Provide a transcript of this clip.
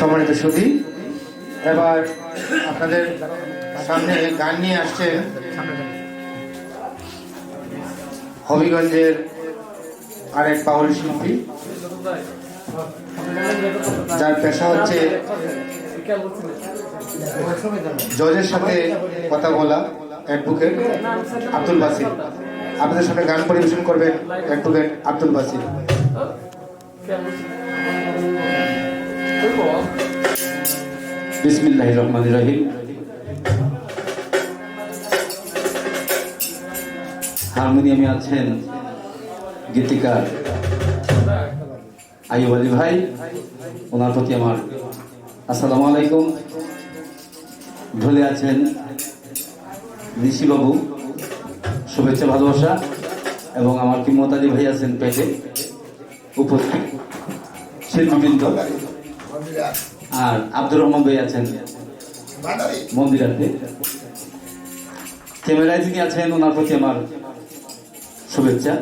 সম্মানিত সুধী, এবার আপনাদের সামনে গান নিয়ে আসছেন হবিগঞ্জের আরেক পাউল শিল্পী, যার পেশা হচ্ছে জজের সাথে কথা বলা অ্যাডভোকেট আব্দুল বাসির আপনাদের সামনে গান পরিবেশন করবেন অ্যাডভোকেট আব্দুল বাসির বিসমিল্লাহ রহমান রহিম। হারমোনিয়ামে আছেন গীতিকার আইব আলী ভাই। ওনার প্রতি আমার আসসালামু আলাইকুম। ঢলে আছেন ঋষিবাবু শুভেচ্ছা, ভালোবাসা এবং আমার কিমত আলী ভাই আছেন পেটে উপস্থিত। শিল্পীবৃন্দ। আর আব্দুর রহমান ভাই আছেন মন্দিরাতে। ক্যামেরায় যিনি আছেন ওনার প্রতি আমার শুভেচ্ছা.